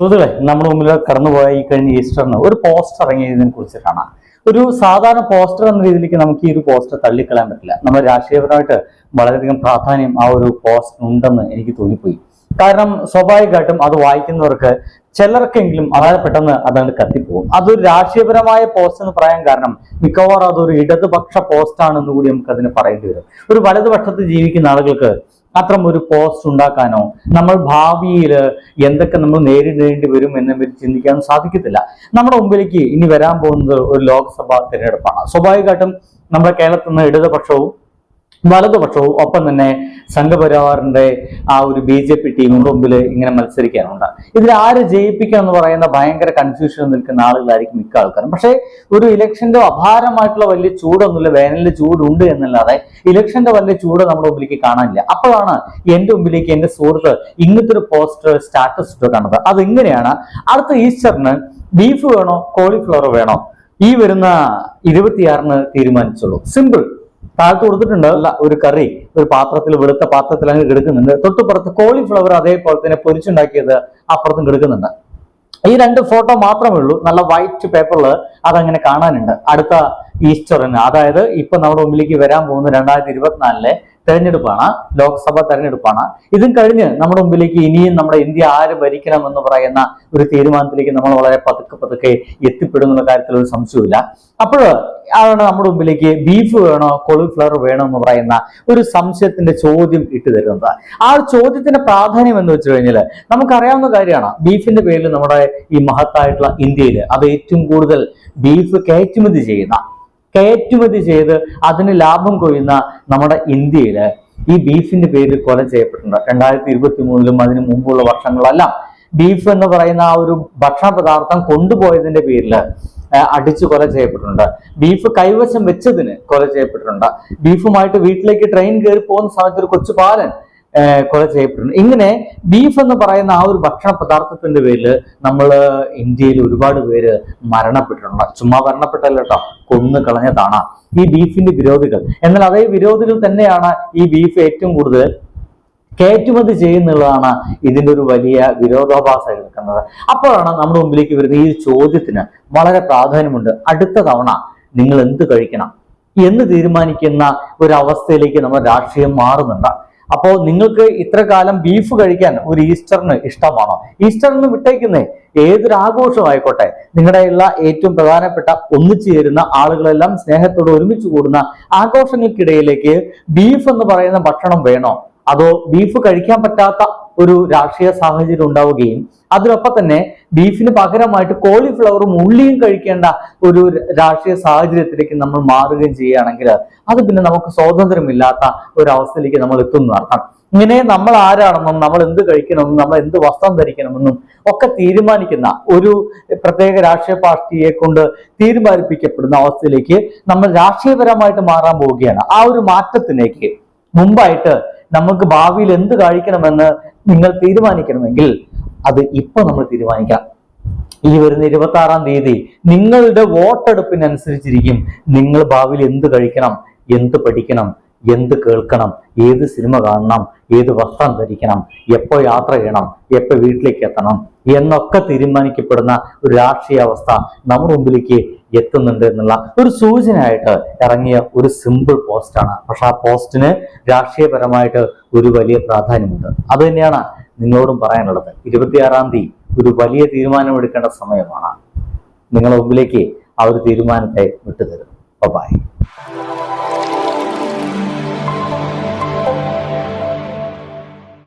സുഹൃത്തുക്കളെ നമ്മുടെ മുമ്പിൽ കടന്നുപോയ ഈ കഴിഞ്ഞ ഈസ്റ്ററിന് ഒരു പോസ്റ്റർ ഇറങ്ങിയതിനെ കുറിച്ചിട്ടാണ് ഒരു സാധാരണ പോസ്റ്റർ എന്ന രീതിയിലേക്ക് നമുക്ക് ഈ ഒരു പോസ്റ്റർ തള്ളിക്കളയാൻ പറ്റില്ല. നമ്മൾ രാഷ്ട്രീയപരമായിട്ട് വളരെയധികം പ്രാധാന്യം ആ ഒരു പോസ്റ്റർ ഉണ്ടെന്ന് എനിക്ക് തോന്നിപ്പോയി. കാരണം സ്വാഭാവികമായിട്ടും അത് വായിക്കുന്നവർക്ക് ചിലർക്കെങ്കിലും അതായത് പെട്ടെന്ന് അതങ്ങ് കത്തിപ്പോകും. അതൊരു രാഷ്ട്രീയപരമായ പോസ്റ്റ് എന്ന് പറയാൻ കാരണം മിക്കവാറും അതൊരു ഇടതുപക്ഷ പോസ്റ്റ് ആണെന്ന് കൂടി നമുക്ക് അതിന് പറയേണ്ടി വരും. ഒരു വലതുപക്ഷത്ത് ജീവിക്കുന്ന ആളുകൾക്ക് അത്തരം ഒരു പോസ്റ്റ് ഉണ്ടാക്കാനോ നമ്മൾ ഭാവിയിൽ എന്തൊക്കെ നമ്മൾ നേരിടേണ്ടി വരും എന്ന് ചിന്തിക്കാൻ സാധിക്കത്തില്ല. നമ്മുടെ മുമ്പിലേക്ക് ഇനി വരാൻ പോകുന്നത് ഒരു ലോക്സഭാ തിരഞ്ഞെടുപ്പാണ്. സ്വാഭാവികമായിട്ടും നമ്മുടെ കേരളത്തിൽ നിന്ന് ഇടതുപക്ഷവും വലതുപക്ഷവും ഒപ്പം തന്നെ സംഘപരിവാറിന്റെ ആ ഒരു ബി ജെ പി ടീമിന് മുമ്പിൽ ഇങ്ങനെ മത്സരിക്കാനുണ്ട് ഇതിൽ ആര് ജയിപ്പിക്കാം എന്ന് പറയുന്ന ഭയങ്കര കൺഫ്യൂഷൻ നിൽക്കുന്ന ആളുകളായിരിക്കും മിക്ക ആൾക്കാരും. പക്ഷേ ഒരു ഇലക്ഷന്റെ അപാരമായിട്ടുള്ള വലിയ ചൂടൊന്നുമില്ല വേനലിൽ ചൂടുണ്ട് എന്നല്ലാതെ ഇലക്ഷന്റെ വലിയ ചൂട് നമ്മുടെ മുമ്പിലേക്ക് കാണാനില്ല. അപ്പോഴാണ് എന്റെ മുമ്പിലേക്ക് എന്റെ സുഹൃത്ത് ഇങ്ങനത്തെ ഒരു പോസ്റ്റർ സ്റ്റാറ്റസ് ഇട്ട് കാണുന്നത്. അത് എങ്ങനെയാണ് അടുത്ത ഈസ്റ്ററിന് ബീഫ് വേണോ കോളിഫ്ലവർ വേണോ? ഈ വരുന്ന ഇരുപത്തിയാറിന് തീരുമാനിച്ചുള്ളൂ. സിമ്പിൾ താഴത്ത് കൊടുത്തിട്ടുണ്ട്. അല്ല ഒരു കറി ഒരു പാത്രത്തിൽ വെളുത്ത പാത്രത്തിൽ അങ്ങ് കിടക്കുന്നുണ്ട്. തൊട്ടുപുറത്ത് കോളിഫ്ലവർ അതേപോലെ തന്നെ പൊരിച്ചുണ്ടാക്കിയത് അപ്പുറത്തും കിടക്കുന്നുണ്ട്. ഈ രണ്ട് ഫോട്ടോ മാത്രമേ ഉള്ളൂ. നല്ല വൈറ്റ് പേപ്പറിൽ അതങ്ങനെ കാണാനുണ്ട്. അടുത്ത ഈസ്റ്ററിന് അതായത് ഇപ്പൊ നമ്മുടെ മുമ്പിലേക്ക് വരാൻ പോകുന്ന രണ്ടായിരത്തി ഇരുപത്തിനാലിലെ തെരഞ്ഞെടുപ്പാണ്. ലോക്സഭാ തെരഞ്ഞെടുപ്പാണ്. ഇതും കഴിഞ്ഞ് നമ്മുടെ മുമ്പിലേക്ക് ഇനിയും നമ്മുടെ ഇന്ത്യ ആര് ഭരിക്കണം എന്ന് പറയുന്ന ഒരു തീരുമാനത്തിലേക്ക് നമ്മൾ വളരെ പതുക്കെ പതുക്കെ എത്തിപ്പെടുന്നുള്ള കാര്യത്തിൽ ഒരു സംശയമില്ല അപ്പോൾ ആണ് നമ്മുടെ മുമ്പിലേക്ക് ബീഫ് വേണോ കോളിഫ്ലവർ വേണോ എന്ന് പറയുന്ന ഒരു സംശയത്തിന്റെ ചോദ്യം ഇട്ട് തരുന്നത്. ആ ചോദ്യത്തിന്റെ പ്രാധാന്യം എന്ന് വെച്ച് കഴിഞ്ഞാൽ നമുക്കറിയാവുന്ന കാര്യമാണ്. ബീഫിന്റെ പേരിൽ നമ്മുടെ ഈ മഹത്തായിട്ടുള്ള ഇന്ത്യയിൽ അത് ഏറ്റവും കൂടുതൽ ബീഫ് കയറ്റുമതി ചെയ്യുന്ന കയറ്റുമതി ചെയ്ത് അതിന് ലാഭം കൊയ്യുന്ന നമ്മുടെ ഇന്ത്യയിൽ ഈ ബീഫിന്റെ പേരിൽ കൊല ചെയ്യപ്പെട്ടിട്ടുണ്ട്. രണ്ടായിരത്തി ഇരുപത്തി മൂന്നിലും അതിന് മുമ്പുള്ള വർഷങ്ങളെല്ലാം ബീഫ് എന്ന് പറയുന്ന ആ ഒരു ഭക്ഷണ പദാർത്ഥം കൊണ്ടുപോയതിന്റെ പേരിൽ അടിച്ചു കൊല ചെയ്യപ്പെട്ടിട്ടുണ്ട്. ബീഫ് കൈവശം വെച്ചതിന് കൊല ചെയ്യപ്പെട്ടിട്ടുണ്ട്. ബീഫുമായിട്ട് വീട്ടിലേക്ക് ട്രെയിൻ കയറി പോകുന്ന സമയത്ത് ഒരു കൊച്ചു പാലൻ കൊല ചെയ്യപ്പെട്ടിട്ടുണ്ട്. ഇങ്ങനെ ബീഫ് എന്ന് പറയുന്ന ആ ഒരു ഭക്ഷണ പദാർത്ഥത്തിന്റെ പേരിൽ നമ്മൾ ഇന്ത്യയിൽ ഒരുപാട് പേര് മരണപ്പെട്ടിട്ടുണ്ട്. ചുമ്മാ മരണപ്പെട്ടല്ല കേട്ടോ കൊന്നു കളഞ്ഞതാണ് ഈ ബീഫിന്റെ വിരോധികൾ. എന്നാൽ അതേ വിരോധികൾ തന്നെയാണ് ഈ ബീഫ് ഏറ്റവും കൂടുതൽ കയറ്റുമതി ചെയ്യുന്നുള്ളതാണ് ഇതിന്റെ ഒരു വലിയ വിരോധാഭാസമായി നിൽക്കുന്നത് അപ്പോഴാണ് നമ്മുടെ മുമ്പിലേക്ക് വരുന്ന ഈ ചോദ്യത്തിന് വളരെ പ്രാധാന്യമുണ്ട്. അടുത്ത തവണ നിങ്ങൾ എന്ത് കഴിക്കണം? എന്ന് തീരുമാനിക്കുന്ന ഒരു അവസ്ഥയിലേക്ക് നമ്മുടെ രാഷ്ട്രീയം മാറുന്നുണ്ട്. അപ്പോൾ നിങ്ങൾക്ക് ഇത്ര കാലം ബീഫ് കഴിക്കാൻ ഒരു ഈസ്റ്ററിന് ഇഷ്ടമാണോ? ഈസ്റ്ററിന് വിട്ടേക്കുന്നേ ഏതൊരു ആഘോഷമായിക്കോട്ടെ നിങ്ങളുടെ ഉള്ള ഏറ്റവും പ്രധാനപ്പെട്ട ഒന്നിച്ചു ചേരുന്ന ആളുകളെല്ലാം സ്നേഹത്തോട് ഒരുമിച്ച് കൂടുന്ന ആഘോഷങ്ങൾക്കിടയിലേക്ക് ബീഫ് എന്ന് പറയുന്ന ഭക്ഷണം വേണോ? അതോ ബീഫ് കഴിക്കാൻ പറ്റാത്ത ഒരു രാഷ്ട്രീയ സാഹചര്യം ഉണ്ടാവുകയും അതിനൊപ്പം തന്നെ ബീഫിന് പകരമായിട്ട് കോളിഫ്ലവറും ഉള്ളിയും കഴിക്കേണ്ട ഒരു രാഷ്ട്രീയ സാഹചര്യത്തിലേക്ക് നമ്മൾ മാറുകയും ചെയ്യുകയാണെങ്കിൽ അത് പിന്നെ നമുക്ക് സ്വാതന്ത്ര്യമില്ലാത്ത ഒരു അവസ്ഥയിലേക്ക് നമ്മൾ എത്തുന്നു അർത്ഥം. ഇങ്ങനെ നമ്മൾ ആരാണെന്നും നമ്മൾ എന്ത് കഴിക്കണമെന്നും നമ്മൾ എന്ത് വസ്ത്രം ധരിക്കണമെന്നും ഒക്കെ തീരുമാനിക്കുന്ന ഒരു പ്രത്യേക രാഷ്ട്രീയ പാർട്ടിയെ കൊണ്ട് തീരുമാനിപ്പിക്കപ്പെടുന്ന അവസ്ഥയിലേക്ക് നമ്മൾ രാഷ്ട്രീയപരമായിട്ട് മാറാൻ പോവുകയാണ്. ആ ഒരു മാറ്റത്തിലേക്ക് മുമ്പായിട്ട് നമുക്ക് ഭാവിയിൽ എന്ത് കഴിക്കണമെന്ന് നിങ്ങൾ തീരുമാനിക്കണമെങ്കിൽ അത് ഇപ്പൊ നമ്മൾ തീരുമാനിക്കാം. ഈ വരുന്ന ഇരുപത്തി ആറാം തീയതി നിങ്ങളുടെ വോട്ടെടുപ്പിനനുസരിച്ചിരിക്കും നിങ്ങൾ ഭാവിയിൽ എന്ത് കഴിക്കണം എന്ത് പഠിക്കണം എന്ത് കേൾക്കണം ഏത് സിനിമ കാണണം ഏത് വസ്ത്രം ധരിക്കണം എപ്പോ യാത്ര ചെയ്യണം എപ്പോ വീട്ടിലേക്ക് എത്തണം എന്നൊക്കെ തീരുമാനിക്കപ്പെടുന്ന ഒരു രാഷ്ട്രീയ അവസ്ഥ നമ്മുടെ മുമ്പിലേക്ക് എത്തുന്നുണ്ട് എന്നുള്ള ഒരു സൂചനയായിട്ട് ഇറങ്ങിയ ഒരു സിമ്പിൾ പോസ്റ്റാണ് പക്ഷെ ആ പോസ്റ്റിന് രാഷ്ട്രീയപരമായിട്ട് ഒരു വലിയ പ്രാധാന്യമുണ്ട്. അത് തന്നെയാണ് നിങ്ങളോടും പറയാനുള്ളത്. ഇരുപത്തിയാറാം തീയതി ഒരു വലിയ തീരുമാനമെടുക്കേണ്ട സമയമാണ്. നിങ്ങളുടെ മുമ്പിലേക്ക് ആ ഒരു തീരുമാനത്തെ വിട്ടുതരും. ബൈ